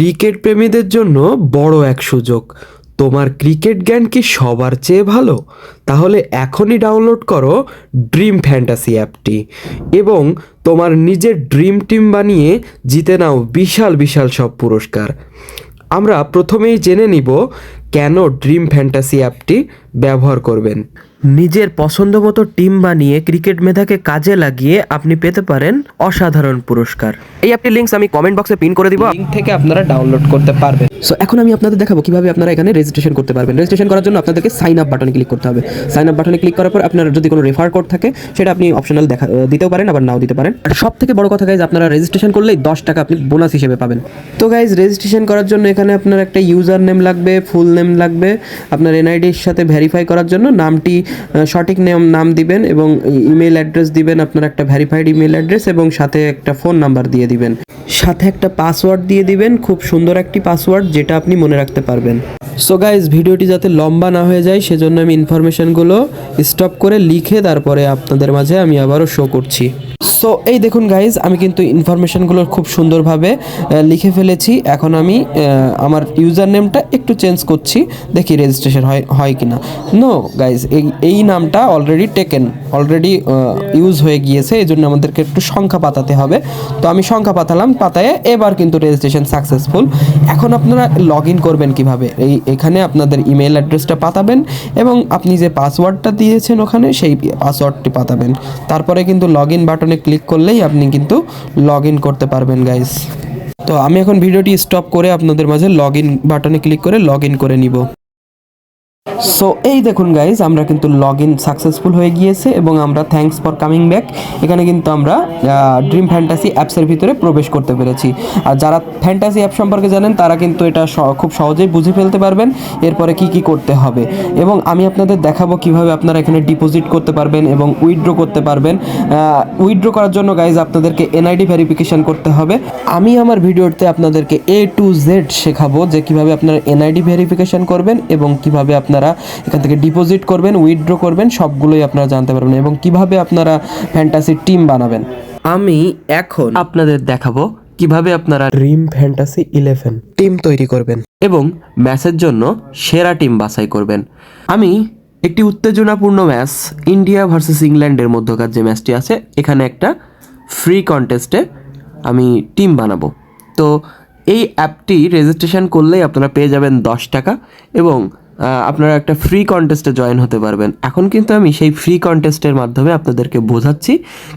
Cricket প্রেমীদের জন্য বড় এক সুযোগ। তোমার ক্রিকেট জ্ঞান কি সবার চেয়ে ভালো? তাহলে এখনই ডাউনলোড করো ড্রিম ফ্যান্টাসি অ্যাপটি এবং তোমার নিজের ড্রিম টিম বানিয়ে জিতে নাও বিশাল বিশাল সব পুরস্কার। আমরা প্রথমেই জেনে নিব কেন ড্রিম ফ্যান্টাসি অ্যাপটি ব্যবহার করবেন। নিজের পছন্দ মতো টিম বানিয়ে ক্রিকেট মেধাকে কাজে লাগিয়ে আপনি পেতে পারেন অসাধারণ পুরস্কার। এই অ্যাপটির লিঙ্কস আমি কমেন্ট বক্সে পিন করে দিব। লিঙ্ক থেকে আপনারা ডাউনলোড করতে পারবেন। সো এখন আমি আপনাদের দেখাবো কীভাবে আপনারা এখানে রেজিস্ট্রেশন করতে পারবেন। রেজিস্ট্রেশন করার জন্য আপনাদেরকে সাইন আপ বাটনে ক্লিক করতে হবে। সাইন আপ বাটনে ক্লিক করার পর আপনার যদি কোনো রেফার কোড থাকে সেটা আপনি অপশনাল দেখা দিতেও পারেন আবার নাও দিতে পারেন। আর সব থেকে বড় কথা গাইজ আপনারা রেজিস্ট্রেশন করলেই দশ টাকা আপনি বোনাস হিসেবে পাবেন। তো গাইজ রেজিস্ট্রেশন করার জন্য এখানে আপনার একটা ইউজার নেম লাগবে ফুল নেম লাগবে। আপনার এনআইডির সাথে ভেরিফাই করার জন্য নামটি সঠিক নিয়ম নাম দিবেন এবং ইমেল অ্যাড্রেস দিবেন, আপনার একটা ভ্যারিফাইড ইমেল অ্যাড্রেস এবং সাথে একটা ফোন নাম্বার দিয়ে দিবেন। সাথে একটা পাসওয়ার্ড দিয়ে দিবেন, খুব সুন্দর একটি পাসওয়ার্ড যেটা আপনি মনে রাখতে পারবেন। সো গাইজ ভিডিওটি যাতে লম্বা না হয়ে যায়, সেজন্য আমি ইনফরমেশনগুলো স্টপ করে লিখে তারপরে আপনাদের মাঝে আমি আবারও শো করছি। সো এই দেখুন গাইজ আমি কিন্তু ইনফরমেশনগুলো খুব সুন্দরভাবে লিখে ফেলেছি। এখন আমি আমার ইউজার নেমটা একটু চেঞ্জ করছি, দেখি রেজিস্ট্রেশন হয় হয় কি না নো গাইজ এই এই নামটা অলরেডি টেকেন অলরেডি ইউজ হয়ে গিয়েছে এই জন্য আমাদেরকে একটু সংখ্যা পাতাতে হবে। তো আমি সংখ্যা পাতালাম, পাতায় এবার কিন্তু রেজিস্ট্রেশন সাকসেসফুল এখন আপনারা লগ ইন করবেন কীভাবে? এই, এখানে আপনাদের ইমেল অ্যাড্রেসটা পাতাবেন এবং আপনি যে পাসওয়ার্ডটা দিয়েছেন ওখানে, সেই পাসওয়ার্ডটি পাতাবেন। তারপরে কিন্তু লগ ইন বাটনে করলেই আপনি কিন্তু লগ ইন করতে পারবেন গাইস তো আমি এখন ভিডিওটি স্টপ করে আপনাদের মাঝে লগ ইন বাটনে ক্লিক করে লগ ইন করে নিব। সো এই দেখুন গাইজ আমরা কিন্তু লগ ইন সাকসেসফুল হয়ে গিয়েছে এবং আমরা থ্যাঙ্কস ফর কামিং ব্যাক এখানে কিন্তু আমরা ড্রিম ফ্যান্টাসি অ্যাপসের ভিতরে প্রবেশ করতে পেরেছি। আর যারা ফ্যান্টাসি অ্যাপ সম্পর্কে জানেন, তারা কিন্তু এটা খুব সহজেই বুঝে ফেলতে পারবেন এরপরে কি কি করতে হবে। এবং আমি আপনাদের দেখাবো কীভাবে আপনারা এখানে ডিপোজিট করতে পারবেন এবং উইথড্র করতে পারবেন। উইথড্র করার জন্য গাইজ আপনাদেরকে এনআইডি ভেরিফিকেশন করতে হবে। আমি আমার ভিডিওতে আপনাদেরকে এ টু জেড শেখাবো যে কীভাবে আপনারা এনআইডি ভেরিফিকেশান করবেন এবং কীভাবে আপনারা এখান থেকে ডিপোজিট করবেন উইথড্র করবেন সবগুলোই আপনারা জানতে পারবেন এবং কীভাবে আপনারা ফ্যান্টাসি টিম বানাবেন। আমি এখন আপনাদের দেখাবো কীভাবে আপনারা ড্রিম ফ্যান্টাসি ইলেভেন টিম তৈরি করবেন এবং ম্যাচের জন্য সেরা টিম বাছাই করবেন। আমি একটি উত্তেজনাপূর্ণ ম্যাচ ইন্ডিয়া ভার্সেস ইংল্যান্ডের মধ্যকার যে ম্যাচটি আছে এখানে একটা ফ্রি কন্টেস্টে আমি টিম বানাবো। তো এই অ্যাপটি রেজিস্ট্রেশন করলেই আপনারা পেয়ে যাবেন দশ টাকা এবং আপনারা একটা ফ্রি কন্টেস্টে জয়েন হতে পারবেন। এখন কিন্তু আমি সেই ফ্রি কন্টেস্টের মাধ্যমে আপনাদেরকে বোঝাচ্ছি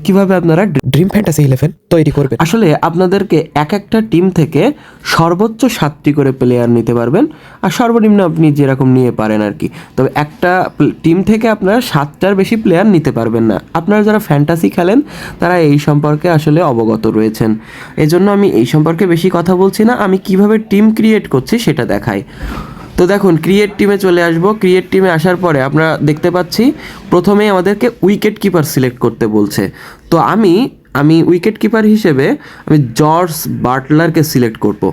কীভাবে আপনারা ড্রিম ফ্যান্টাসি ইলেভেন তৈরি করবেন। আসলে আপনাদেরকে এক একটা টিম থেকে সর্বোচ্চ সাতটি করে প্লেয়ার নিতে পারবেন আর সর্বনিম্ন আপনি যেরকম নিয়ে পারেন আর কি। তবে একটা টিম থেকে আপনারা সাতটার বেশি প্লেয়ার নিতে পারবেন না। আপনারা যারা ফ্যান্টাসি খেলেন তারা এই সম্পর্কে আসলে অবগত রয়েছেন। এজন্য আমি এই সম্পর্কে বেশি কথা বলছি না আমি কীভাবে টিম ক্রিয়েট করছি সেটা দেখাই। তো দেখুন ক্রিয়েট টিমে চলে আসব। ক্রিয়েট টিমে আসার পরে আমরা দেখতে পাচ্ছি, প্রথমেই আমাদেরকে উইকেট কিপার সিলেক্ট করতে বলছে। তো আমি আমি উইকেট কিপার হিসেবে আমি জর্জ বাটলারকে সিলেক্ট করব।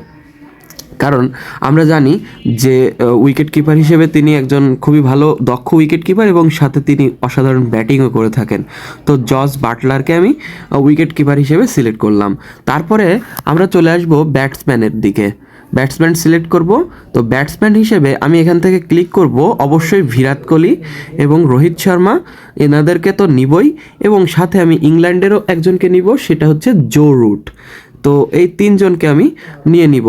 কারণ আমরা জানি যে উইকেট কিপার হিসেবে তিনি একজন খুবই ভালো, দক্ষ উইকেট কিপার এবং সাথে তিনি অসাধারণ ব্যাটিংও করে থাকেন। তো জর্জ বাটলারকে আমি উইকেট কিপার হিসেবে সিলেক্ট করলাম। তারপরে আমরা চলে আসব ব্যাটসম্যানের দিকে। ব্যাটসম্যান সিলেক্ট করব। তো ব্যাটসম্যান হিসেবে আমি এখান থেকে ক্লিক করব, অবশ্যই বিরাট কোহলি এবং রোহিত শর্মা, এনাদেরকে তো নিবই এবং সাথে আমি ইংল্যান্ডেরও একজনকে নিব, সেটা হচ্ছে জো রুট। তো এই তিনজনকে আমি নিয়ে নিব।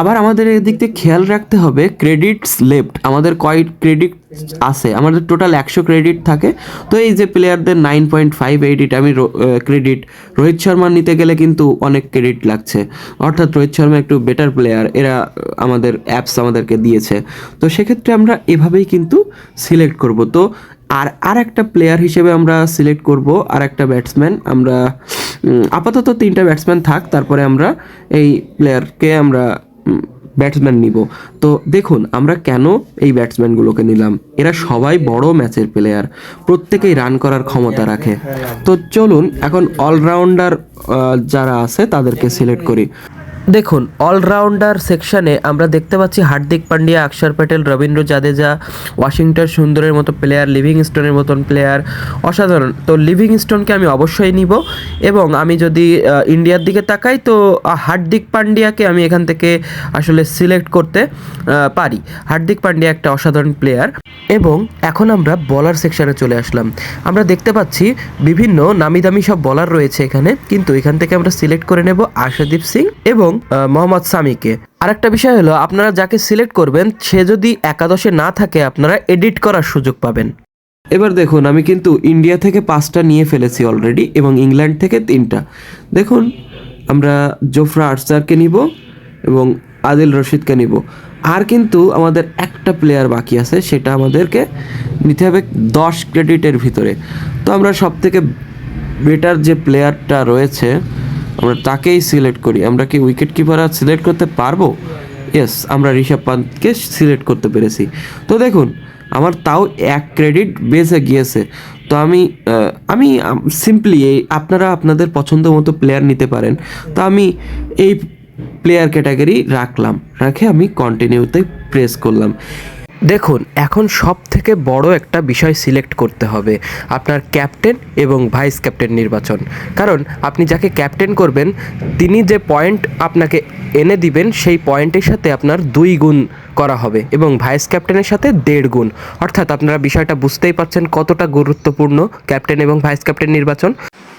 আবার আমাদের এদিক থেকে খেয়াল রাখতে হবে ক্রেডিটস লেফট আমাদের কয় ক্রেডিট আছে? আমাদের টোটাল একশো ক্রেডিট থাকে। তো এই যে প্লেয়ারদের নাইন পয়েন্ট ফাইভ এইট আমি ক্রেডিট রোহিত শর্মা নিতে গেলে কিন্তু অনেক ক্রেডিট লাগছে। অর্থাৎ রোহিত শর্মা একটু বেটার প্লেয়ার এরা আমাদের অ্যাপস আমাদেরকে দিয়েছে। তো সেক্ষেত্রে আমরা এভাবেই কিন্তু সিলেক্ট করব। তো আর আর একটা প্লেয়ার হিসেবে আমরা সিলেক্ট করব আর একটা ব্যাটসম্যান আমরা আপাতত তিনটা ব্যাটসম্যান থাক, তারপরে আমরা এই প্লেয়ারকে আমরা ব্যাটসম্যান নিব। তো দেখুন, আমরা কেন এই ব্যাটসম্যানগুলোকে নিলাম? এরা সবাই বড় ম্যাচের প্লেয়ার প্রত্যেকেই রান করার ক্ষমতা রাখে। তো চলুন, এখন অলরাউন্ডার যারা আছে তাদেরকে সিলেক্ট করি। দেখুন অলরাউন্ডার সেকশনে আমরা দেখতে পাচ্ছি হার্দিক পান্ডিয়া অক্ষর প্যাটেল, রবীন্দ্র জাদেজা, ওয়াশিংটন সুন্দরের মতো প্লেয়ার লিভিং স্টোনের মতন প্লেয়ার অসাধারণ। তো লিভিং স্টোনকে আমি অবশ্যই নিব এবং আমি যদি ইন্ডিয়ার দিকে তাকাই, তো হার্দিক পান্ডিয়াকে আমি এখান থেকে আসলে সিলেক্ট করতে পারি। হার্দিক পান্ডিয়া একটা অসাধারণ প্লেয়ার এবং এখন আমরা বলার সেকশনে চলে আসলাম। আমরা দেখতে পাচ্ছি বিভিন্ন নামি দামি সব বলার রয়েছে এখানে, কিন্তু এখান থেকে আমরা সিলেক্ট করে নেব আশাদীপ সিং এবং আহ, মোহাম্মদ সামিকে। আরেকটা বিষয় হলো আপনারা যাকে সিলেক্ট করবেন সে যদি একাদশে না থাকে আপনারা এডিট করার সুযোগ পাবেন। এবার দেখুন আমি কিন্তু ইন্ডিয়া থেকে পাঁচটা নিয়ে ফেলেছি অলরেডি এবং ইংল্যান্ড থেকে তিনটা। দেখুন আমরা জোফরা আর্চারকে নিব এবং আদিল রশিদকে নিব। আর কিন্তু আমাদের একটা প্লেয়ার বাকি আছে সেটা আমাদেরকে নিতে হবে দশ ক্রেডিটের ভিতরে। তো আমরা সব থেকে বেটার যে প্লেয়ারটা রয়েছে আমরা তাকেই সিলেক্ট করি। আমরা কি উইকেট কিপার আর সিলেক্ট করতে পারব? ইয়েস আমরা ঋষভ পান্তকে সিলেক্ট করতে পেরেছি। তো দেখুন, আমার তাও এক ক্রেডিট বেসে গিয়েছে। তো আমি আমি সিম্পলি এই আপনারা আপনাদের পছন্দ মতো প্লেয়ার নিতে পারেন। তো আমি এই প্লেয়ার ক্যাটাগরি রাখলাম। রাখে আমি কন্টিনিউতে প্রেস করলাম। দেখুন, এখন সব থেকে বড় একটা বিষয় সিলেক্ট করতে হবে, আপনার ক্যাপ্টেন এবং ভাইস ক্যাপ্টেন নির্বাচন। কারণ আপনি যাকে ক্যাপ্টেন করবেন, তিনি যে পয়েন্ট আপনাকে এনে দিবেন, সেই পয়েন্টের সাথে আপনার দুই গুণ করা হবে এবং ভাইস ক্যাপ্টেনের সাথে দেড় গুণ। অর্থাৎ আপনারা বিষয়টা বুঝতেই পারছেন কতটা গুরুত্বপূর্ণ ক্যাপ্টেন এবং ভাইস ক্যাপ্টেন নির্বাচন।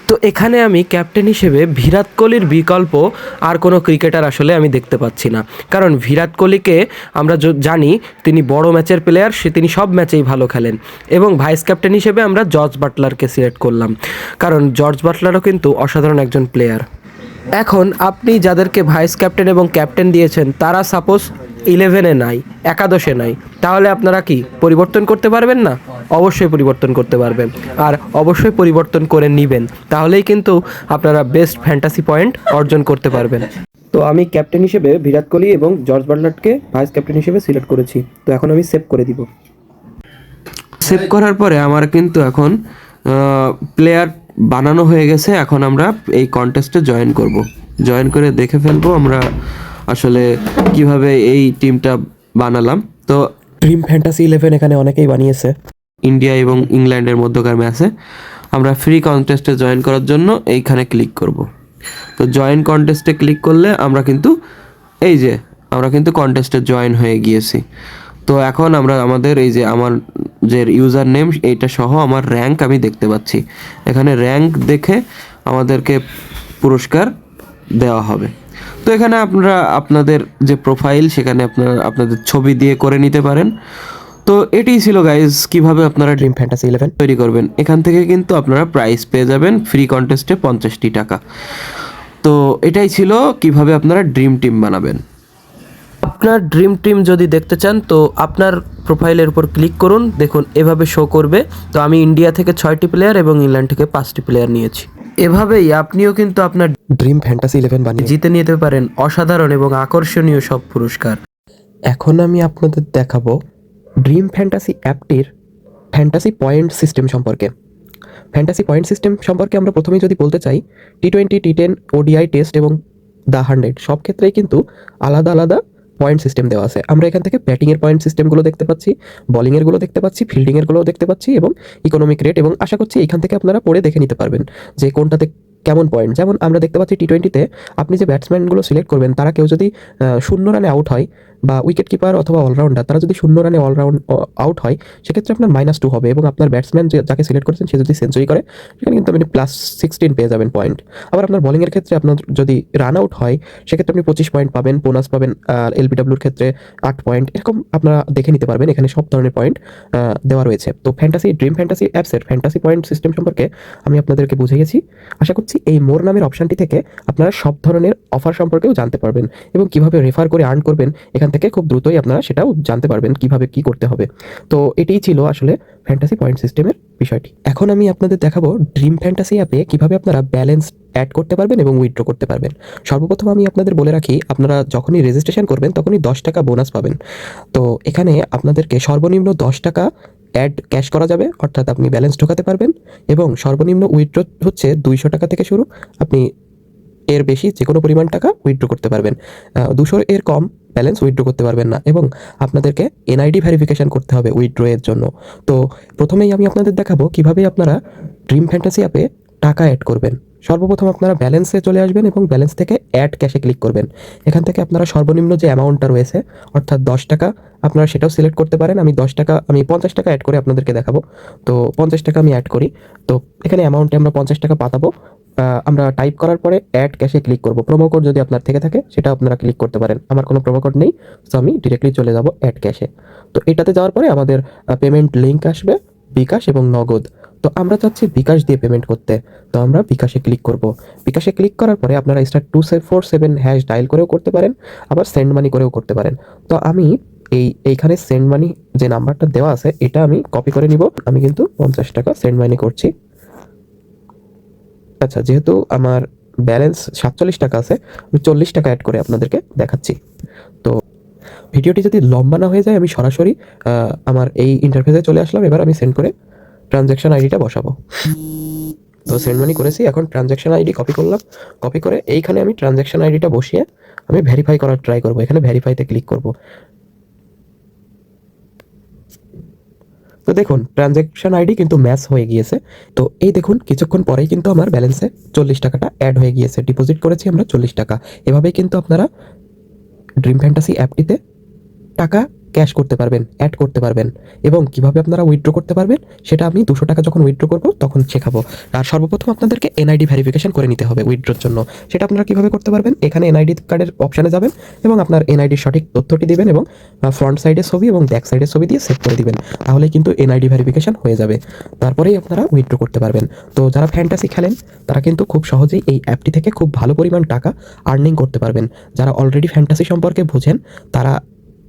তো এখানে আমি ক্যাপ্টেন হিসেবে বিরাট কোহলির বিকল্প আর কোনো ক্রিকেটার আসলে আমি দেখতে পাচ্ছি না। কারণ বিরাট কোহলিকে আমরা জানি, তিনি বড় ম্যাচের প্লেয়ার সে তিনি সব ম্যাচেই ভালো খেলেন। এবং ভাইস ক্যাপ্টেন হিসেবে আমরা জর্জ বাটলারকে সিলেক্ট করলাম। কারণ জর্জ বাটলারও কিন্তু অসাধারণ একজন প্লেয়ার এখন আপনি যাদেরকে ভাইস ক্যাপ্টেন এবং ক্যাপ্টেন দিয়েছেন, তারা সাপোজ ইলেভেনে নাই, একাদশে নাই, তাহলে আপনারা কি পরিবর্তন করতে পারবেন না? অবশ্যই পরিবর্তন করতে পারবেন। আর অবশ্যই পরিবর্তন করে নেবেন, তাহলেই কিন্তু আপনারা বেস্ট ফ্যান্টাসি পয়েন্ট অর্জন করতে পারবেন। তো আমি ক্যাপ্টেন হিসেবে বিরাট কোহলি এবং জর্জ বাটলারকে ভাইস ক্যাপ্টেন হিসেবে সিলেক্ট করেছি। তো এখন আমি সেভ করে দিব। সেভ করার পরে আমার কিন্তু এখন প্লেয়ার বানানো হয়ে গেছে এখন আমরা এই কন্টেস্টে জয়েন করব। জয়েন করে দেখে ফেলব আমরা আসলে কীভাবে এই টিমটা বানালাম। তো ড্রিম ফ্যান্টাসি ইলেভেন এখানে অনেকেই বানিয়েছে। ইন্ডিয়া এবং ইংল্যান্ডের মধ্যকার ম্যাচে আমরা ফ্রি কন্টেস্টে জয়েন করার জন্য এইখানে ক্লিক করব। তো জয়েন কন্টেস্টে ক্লিক করলে আমরা কিন্তু এই যে আমরা কিন্তু কন্টেস্টে জয়েন হয়ে গিয়েছি। তো এখন আমরা আমাদের এই যে আমার যে ইউজার নেম এইটা সহ আমার র্যাঙ্ক আমি দেখতে পাচ্ছি। এখানে র্যাঙ্ক দেখে আমাদেরকে পুরস্কার দেওয়া হবে। তো এখানে আপনারা আপনাদের যে প্রোফাইল সেখানে আপনারা আপনাদের ছবি দিয়ে করে নিতে পারেন। তো এটাই ছিল গাইজ কীভাবে আপনারা ড্রিম ফ্যান্টাসি ইলেভেন তৈরি করবেন। এখান থেকে কিন্তু আপনারা প্রাইস পেয়ে যাবেন ফ্রি কন্টেস্টে পঞ্চাশটি টাকা। তো এটাই ছিল কীভাবে আপনারা ড্রিম টিম বানাবেন। আপনার ড্রিম টিম যদি দেখতে চান তো আপনার প্রোফাইলের উপর ক্লিক করুন। দেখুন এভাবে শো করবে। তো আমি ইন্ডিয়া থেকে ছয়টি প্লেয়ার এবং ইংল্যান্ড থেকে পাঁচটি প্লেয়ার নিয়েছি। এভাবেই আপনিও কিন্তু আপনার ড্রিম ফ্যান্টাসি ইলেভেন বানিয়ে জিতে নিতে পারেন অসাধারণ এবং আকর্ষণীয় সব পুরস্কার। এখন আমি আপনাদের দেখাবো ড্রিম ফ্যান্টাসি অ্যাপটির ফ্যান্টাসি পয়েন্ট সিস্টেম সম্পর্কে। ফ্যান্টাসি পয়েন্ট সিস্টেম সম্পর্কে আমরা প্রথমেই যদি বলতে চাই T twenty T ten ODI test এবং দ্য হান্ড্রেড সব ক্ষেত্রেই কিন্তু আলাদা আলাদা পয়েন্ট সিস্টেম দেওয়া আছে। আমরা এখান থেকে ব্যাটিংয়ের পয়েন্ট সিস্টেমগুলো দেখতে পাচ্ছি বলিংয়েরগুলো দেখতে পাচ্ছি ফিল্ডিংয়েরগুলোও দেখতে পাচ্ছি এবং ইকোনমিক রেট এবং আশা করছি এখান থেকে আপনারা পড়ে দেখে নিতে পারবেন যে কোনটাতে কেমন পয়েন্ট যেমন আমরা দেখতে পাচ্ছি টি টোয়েন্টিতে আপনি যে ব্যাটসম্যানগুলো সিলেক্ট করবেন, তারা কেউ যদি শূন্য রানে আউট হয় বা উইকেট কিপার অথবা অলরাউন্ডার তারা যদি শূন্য রানে অলরাউন্ড আউট হয়, সেক্ষেত্রে আপনার মাইনাস টু হবে এবং আপনার ব্যাটসম্যান যে, যাকে সিলেক্ট করেছেন, সে যদি সেঞ্চুরি করে, সেখানে কিন্তু আপনি প্লাস সিক্সটিন পেয়ে যাবেন পয়েন্ট আবার আপনার বলিংয়ের ক্ষেত্রে আপনার যদি রান আউট হয়, সেক্ষেত্রে আপনি পঁচিশ পয়েন্ট পাবেন বোনাস পাবেন এলবিডাব্লিউর ক্ষেত্রে আট পয়েন্ট এরকম আপনারা দেখে নিতে পারবেন, এখানে সব ধরনের পয়েন্ট দেওয়া রয়েছে। তো ফ্যান্টাসি ড্রিম ফ্যান্টাসি অ্যাপসের ফ্যান্টাসি পয়েন্ট সিস্টেম সম্পর্কে আমি আপনাদেরকে বুঝিয়েছি আশা করছি এই মোর নামের অপশানটি থেকে আপনারা সব ধরনের অফার সম্পর্কেও জানতে পারবেন এবং কীভাবে রেফার করে আর্ন করবেন, এখান থেকে খুব দ্রুতই আপনারা সেটাও জানতে পারবেন কীভাবে কি করতে হবে। তো এটাই ছিল আসলে ফ্যান্টাসি পয়েন্ট সিস্টেমের বিষয়টি। এখন আমি আপনাদের দেখাবো ড্রিম ফ্যান্টাসি অ্যাপে কীভাবে আপনারা ব্যালেন্স অ্যাড করতে পারবেন এবং উইথড্র করতে পারবেন। সর্বপ্রথম আমি আপনাদের বলে রাখি, আপনারা যখনই রেজিস্ট্রেশন করবেন তখনই দশ টাকা বোনাস পাবেন। তো এখানে আপনাদেরকে সর্বনিম্ন দশ টাকা অ্যাড ক্যাশ করা যাবে, অর্থাৎ আপনি ব্যালেন্স ঢোকাতে পারবেন এবং সর্বনিম্ন উইথড্র হচ্ছে দুইশো টাকা থেকে শুরু। আপনি এর বেশি যে কোনো পরিমাণ টাকা উইথড্র করতে পারবেন। দুশোর এর কম ব্যালেন্স উইথড্র করতে পারবেন না এবং আপনাদেরকে এনআইডি ভেরিফিকেশন করতে হবে উইথড্র এর জন্য। তো প্রথমেই আমি আপনাদের দেখাবো কীভাবে আপনারা ড্রিম ফ্যান্টাসি অ্যাপে টাকা অ্যাড করবেন। সর্বপ্রথম আপনারা ব্যালেন্সে চলে আসবেন এবং ব্যালেন্স থেকে অ্যাড ক্যাশে ক্লিক করবেন। এখান থেকে আপনারা সর্বনিম্ন যে অ্যামাউন্টটা রয়েছে, অর্থাৎ দশ টাকা, আপনারা সেটাও সিলেক্ট করতে পারেন। আমি দশ টাকা, আমি পঞ্চাশ টাকা অ্যাড করে আপনাদেরকে দেখাবো। তো পঞ্চাশ টাকা আমি অ্যাড করি। তো এখানে অ্যামাউন্টে আমরা পঞ্চাশ টাকা পাতাবো আমরা টাইপ করার পরে অ্যাড ক্যাশে ক্লিক করব। প্রোমো কোড যদি আপনার থেকে থাকে, সেটা আপনারা ক্লিক করতে পারেন। আমার কোনো প্রোমো কোড নেই তো আমি ডিরেক্টলি চলে যাব অ্যাড ক্যাশে তো এটাতে যাওয়ার পরে আমাদের পেমেন্ট লিঙ্ক আসবে, বিকাশ এবং নগদ। তো আমরা চাচ্ছি বিকাশ দিয়ে পেমেন্ট করতে। তো আমরা বিকাশে ক্লিক করব। বিকাশে ক্লিক করার পরে আপনারা star two four seven hash dial করেও করতে পারেন, আবার সেন্ড মানি করেও করতে পারেন। তো আমি এই, এইখানে সেন্ড মানি যে নাম্বারটা দেওয়া আছে, এটা আমি কপি করে নিব। আমি কিন্তু পঞ্চাশ টাকা সেন্ড মানি করছি। আচ্ছা যেহেতু আমার ব্যালেন্স সাতচল্লিশ টাকা আছে, আমি চল্লিশ টাকা অ্যাড করে আপনাদেরকে দেখাচ্ছি। তো ভিডিওটি যদি লম্বা না হয়ে যায়, আমি সরাসরি আমার এই ইন্টারফেসে চলে আসলাম, এবার আমি সেন্ড করে ট্রানজ্যাকশন আইডিটা বসাবো। তো সেন্ড মানি করেছি, এখন ট্রানজ্যাকশন আইডি কপি করলাম। কপি করে এইখানে আমি ট্রানজ্যাকশন আইডিটা বসিয়ে আমি ভেরিফাই করার ট্রাই করব। এখানে ভেরিফাইতে ক্লিক করব। তো দেখুন ট্রানজ্যাকশন আইডি কিন্তু ম্যাচ হয়ে গিয়েছে। তো এই দেখুন, কিছুক্ষণ পরেই কিন্তু আমার ব্যালেন্সে চল্লিশ টাকাটা অ্যাড হয়ে গিয়েছে। ডিপোজিট করেছি আমরা চল্লিশ টাকা। এভাবেই কিন্তু আপনারা ড্রিম ফ্যান্টাসি অ্যাপটিতে টাকা ক্যাশ করতে পারবেন অ্যাড করতে পারবেন এবং কীভাবে আপনারা উইথড্র করতে পারবেন সেটা আমি দুশো টাকা যখন উইথড্র করব তখন শেখাবো। আর সর্বপ্রথম আপনাদেরকে এনআইডি ভেরিফিকেশন করে নিতে হবে উইথড্রোর জন্য। সেটা আপনারা কীভাবে করতে পারবেন? এখানে এনআইডি কার্ডের অপশানে যাবেন এবং আপনার এনআইডির সঠিক তথ্যটি দিবেন এবং ফ্রন্ট সাইডের ছবি এবং ব্যাক সাইডের ছবি দিয়ে সেভ করে দিবেন। তাহলে কিন্তু এনআইডি ভেরিফিকেশন হয়ে যাবে। তারপরেই আপনারা উইথড্র করতে পারবেন। তো যারা ফ্যান্টাসি খেলেন, তারা কিন্তু খুব সহজেই এই অ্যাপটি থেকে খুব ভালো পরিমাণ টাকা আর্নিং করতে পারবেন। যারা অলরেডি ফ্যান্টাসি সম্পর্কে বোঝেন, তারা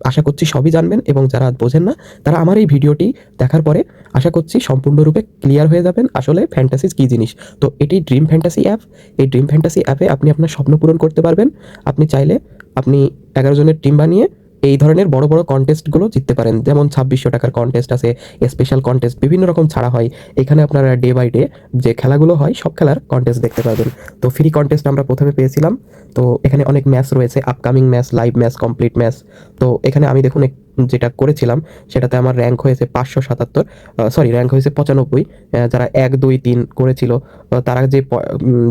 আশা করছি সবই জানবেন এবং যারা বোঝেন না, তারা আমার এই ভিডিওটি দেখার পরে আশা করছি সম্পূর্ণরূপে ক্লিয়ার হয়ে যাবেন আসলে ফ্যান্টাসিজ কী জিনিস। তো এটি ড্রিম ফ্যান্টাসি অ্যাপ এই ড্রিম ফ্যান্টাসি অ্যাপে আপনি আপনার স্বপ্ন পূরণ করতে পারবেন। আপনি চাইলে আপনি এগারো জনের টিম বানিয়ে এই ধরনের বড় বড় কন্টেস্টগুলো জিততে পারেন। যেমন ছাব্বিশশো টাকার কন্টেস্ট আছে স্পেশাল কন্টেস্ট বিভিন্ন রকম ছাড়া হয়। এখানে আপনারা ডে বাই ডে যে খেলাগুলো হয়, সব খেলার কন্টেস্ট দেখতে পাবেন। তো ফ্রি কন্টেস্ট আমরা প্রথমে পেয়েছিলাম। তো এখানে অনেক ম্যাচ রয়েছে upcoming match live match complete match তো এখানে আমি দেখুন যেটা করেছিলাম, সেটাতে আমার র্যাঙ্ক হয়েছে পাঁচশো সাতাত্তর সরি র্যাঙ্ক হয়েছে পঁচানব্বই। যারা এক, দুই, তিন করেছিল তারা যে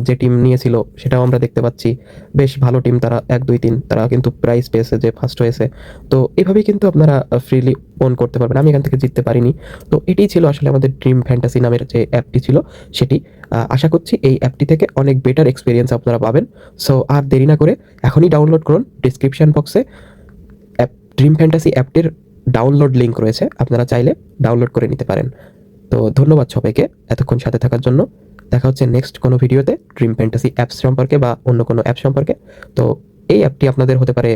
যে টিম নিয়েছিল, সেটাও আমরা দেখতে পাচ্ছি। বেশ ভালো টিম তারা, এক, দুই, তিন, তারা কিন্তু প্রাইজ পেয়েছে, যে ফার্স্ট হয়েছে। তো এভাবেই কিন্তু আপনারা ফ্রিলি ওন করতে পারবেন। আমি এখান থেকে জিততে পারিনি। তো এটাই ছিল আসলে আমাদের ড্রিম ফ্যান্টাসি নামের যে অ্যাপটি ছিল, সেটি। আশা করছি এই অ্যাপটি থেকে অনেক বেটার এক্সপিরিয়েন্স আপনারা পাবেন। সো আর দেরি না করে এখনই ডাউনলোড করুন ডিসক্রিপশন বক্সে ড্রিম ফ্যান্টাসি অ্যাপটির ডাউনলোড লিঙ্ক রয়েছে, আপনারা চাইলে ডাউনলোড করে নিতে পারেন। তো ধন্যবাদ সবাইকে এতক্ষণ সাথে থাকার জন্য। দেখা হচ্ছে নেক্সট কোনো ভিডিওতে ড্রিম ফ্যান্টাসি অ্যাপস সম্পর্কে বা অন্য কোনো অ্যাপ সম্পর্কে। তো এই অ্যাপটি আপনাদের হতে পারে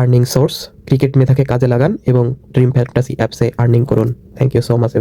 আর্নিং সোর্স ক্রিকেট মেধাকে কাজে লাগান এবং ড্রিম ফ্যান্টাসি অ্যাপসে আর্নিং করুন। Thank you so much